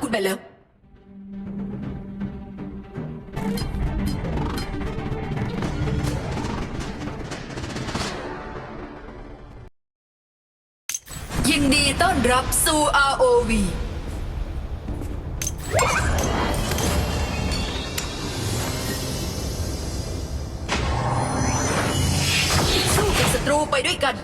คุณไปแล้ว ยินดีต้อนรับสู่ ROV สู้กับศัตรูไปด้วยกัน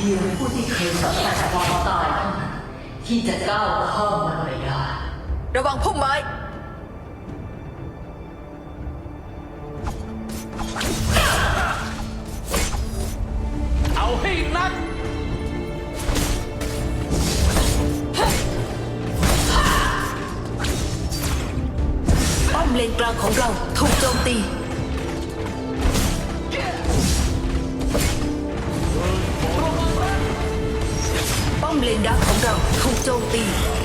พียงผู้ที่เคยสัมผัสความตายเท่านั้นที่จะก้าวข้ามมันไปได้ ระวังพุ่มไม้เอาให้นักป้อมเลนกลางของเราถูกโจมตี เลนดักของเราถูกโจมตี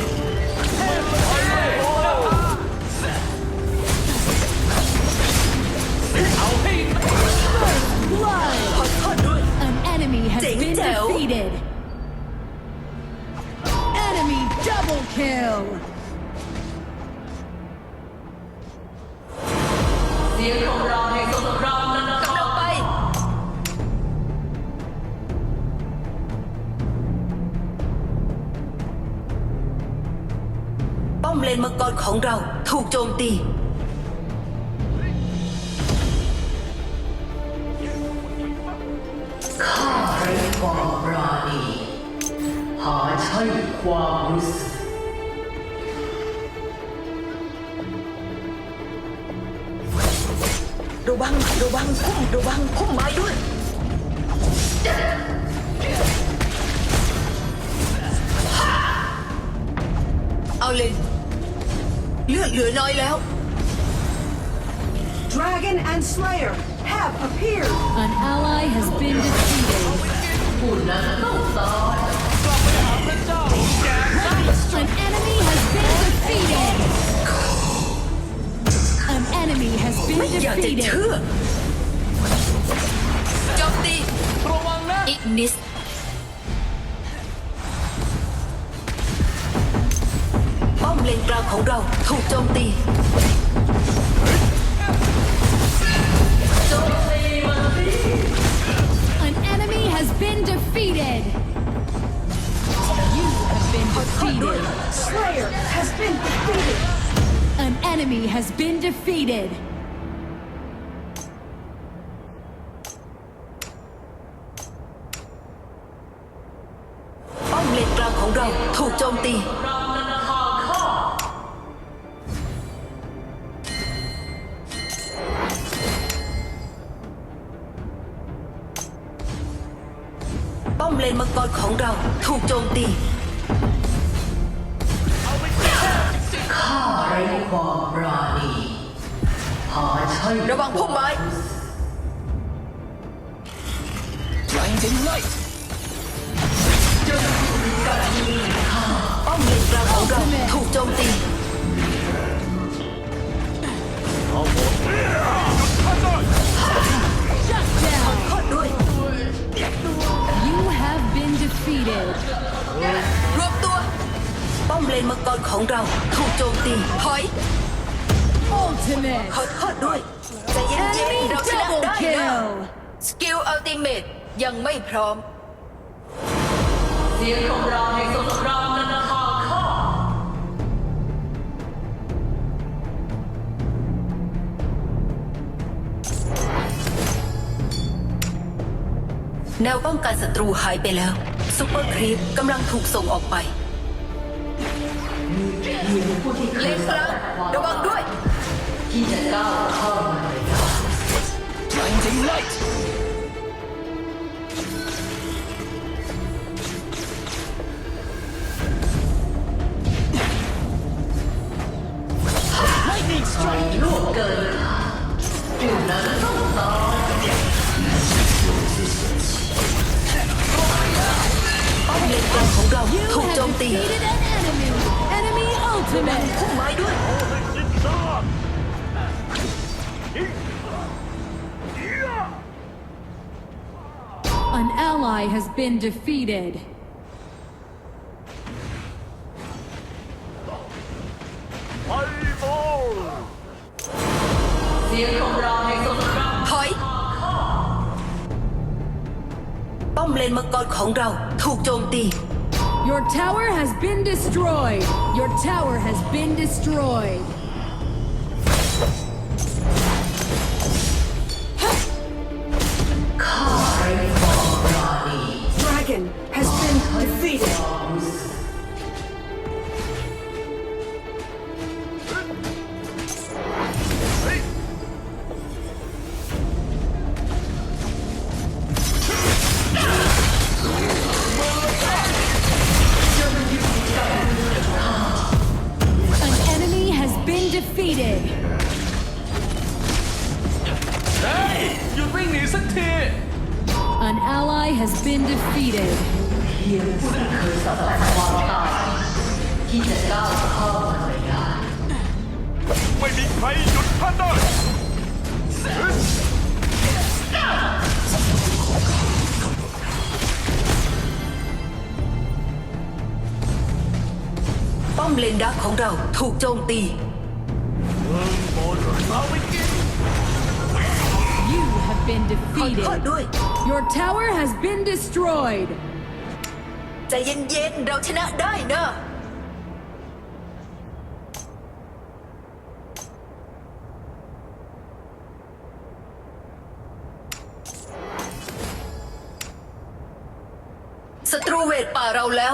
เลนมังกรของเราถูกโจมตี ข้าไร้ความปราณีหาใช่ความรู้สึกระวังระวังพุ่มระวังพุ่มไม้ด้วย เลือดเหลือน้อยแล้ว Dragon and Slayer have appeared. An ally has been defeated. ผู้นั้นต้องตาย พระเจ้าแก An enemy has been defeated. An enemy has been ไม่อยากจะ defeated. เชื่อโจมตี ร เลนกลางของเราถูกโจมตี โจมตีมันสิ An enemy has been defeated. You have been defeated. Slayer has been defeated. An enemy has been defeated. ป้อมเลนกลางของเราถูกโจมตี นมังกรของเราถูกโจมตีข้าไร้ความปราณีหาใช่ระวังพุ่มไม้ Blinding light ป้อมเลนกลางของเราถูกโจมตี defeated. รวมตัว ป้อมเลนมังกรของเราถูกโจมตีถอย Ultimate. ขอโทษด้วยใจเย็น Enemy ๆเราชนะ double ได้นะ kill. สกิลอัลติเมตยังไม่พร้อม เสียงของเราในสงครามนั้นข้าข้าแนวป้องกันศัตรูหายไปแล้ว ซูเปอร์ครีปกำลังถูกส่งออกไปเล็ยงกสัมลางระวังด้วย ที่จะก้าวเข้ามมันด้ Blinding light An ally has been defeated. Hỏi Bom lên mất con khổng rau Thuộc Your tower has been destroyed. Your tower has been destroyed. An ally has been defeated. เพียงผู้ที่เคยสัมผัสความตายที่จะก้าวข้ามาไม่ได้ไม่มีใครหยุดท่านได้ป้อมเลนดักของเราถูกโจมตีบอลมาไม่กิน You have been ขอโทษ defeated. ด้วย Your tower has been destroyed. ใจเย็นๆ เราชนะได้นะศัตรูเวทป่าเราแล้ว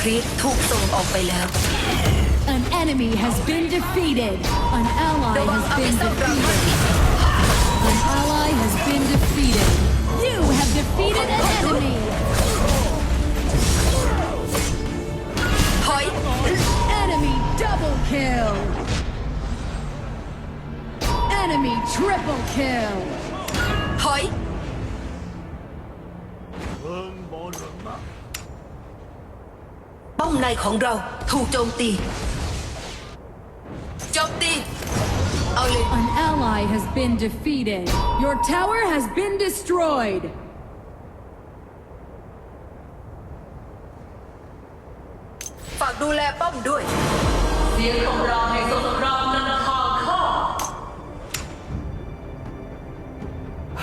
ครีปถูกส่งออกไปแล้ว An enemy has been defeated. An ally ระวัง has อาวิ been สัมรา defeated. มา An ally has been defeated. You have defeated an enemy. ถอย Enemy double kill. Enemy triple kill. ถอย ในของเราถูกโจมตี โจมตี เอาเลย An ally has been defeated. Your tower has been destroyed. ฝากดูแลป้อมด้วย เสียงคำรามแห่งสงครามนั้นพาข้า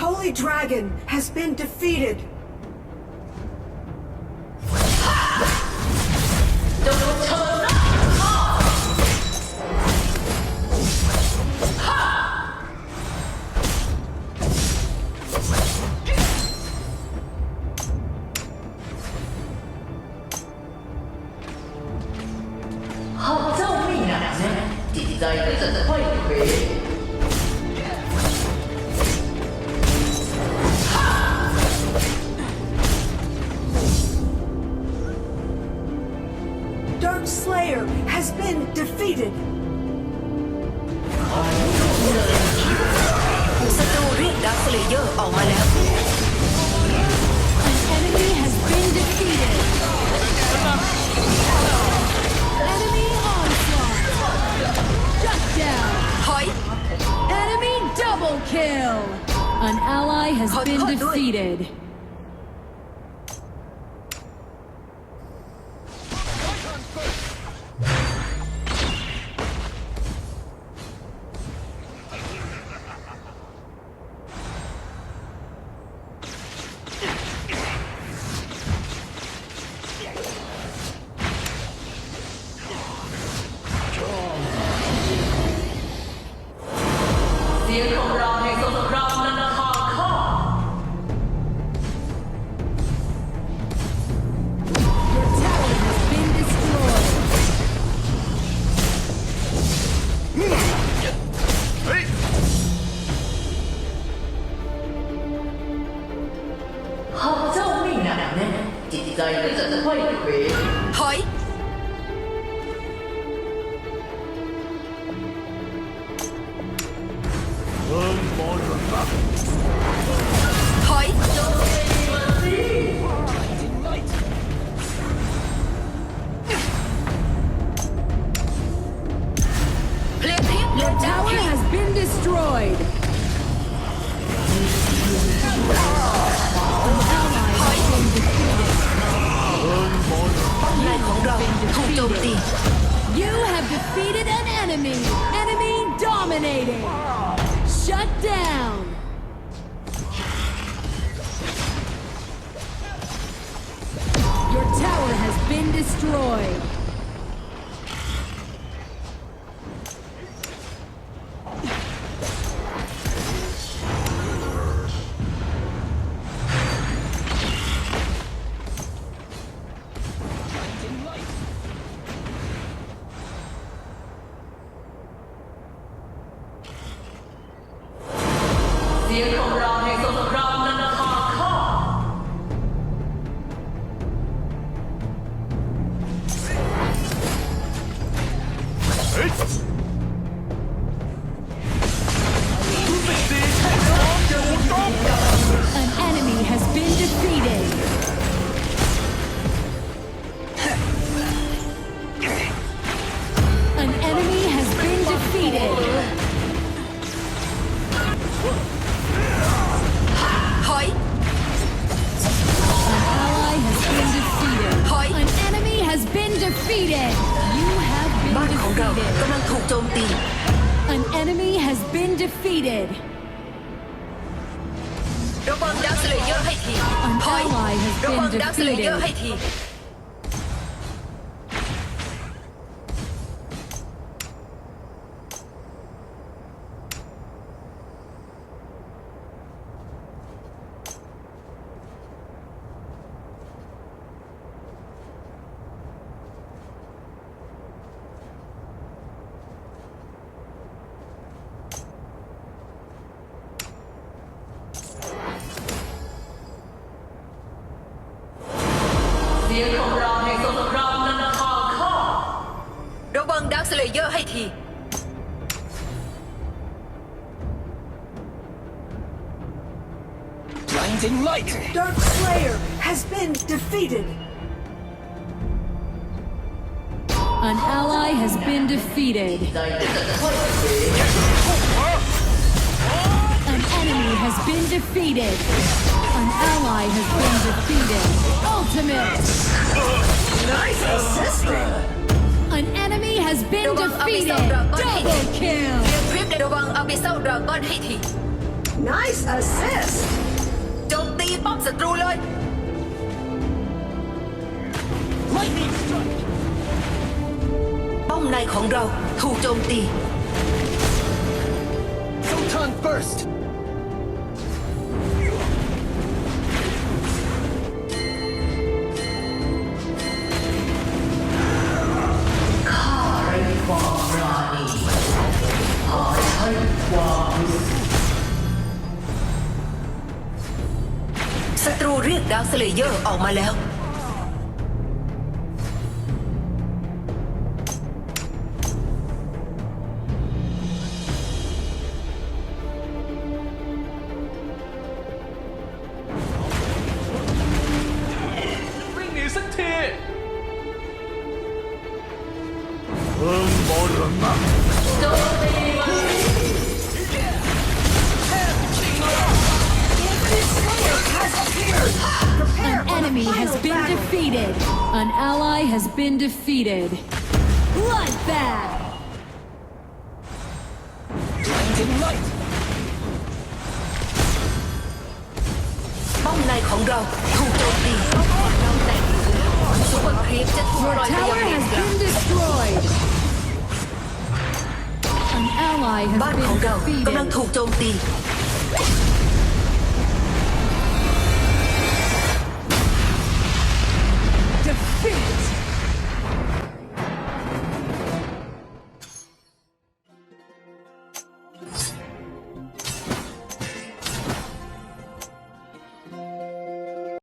Holy Dragon has been defeated. Dark Slayer has been defeated! defeated. like, it's quite weird. You have defeated an enemy! Enemy dominating! Shut down! Your tower has been destroyed! has been defeated. ลี้ยงของเราในสงครามนานาคาข้าระวังดักสเลเยอร์ให้ที Blinding light! Dark Slayer has been defeated! An ally has been defeated. An enemy has been defeated. An ally has been defeated. has been defeated. Double kill. Nice assist. โจมตีป้อมศัตรูเลย Lightning strike. ป้อมในของเราถูกโจมตี Photon burst. าร์สเลเยอร์ออกมาแล้ว วิ่งหนีสักทีเอิ่มบอรณะ enemy has final been battle. defeated. An ally has been defeated. Bloodbath. Blinding light ป้อมในของเราถูกโจมตีเราแตกซุปเปอร์ครีปจะถูก Your ปล่อยไปยัง tower เลน has กลาง been destroyed. An ally บ้าน has ของ been เรากำลัง defeated. ถูกโจมตี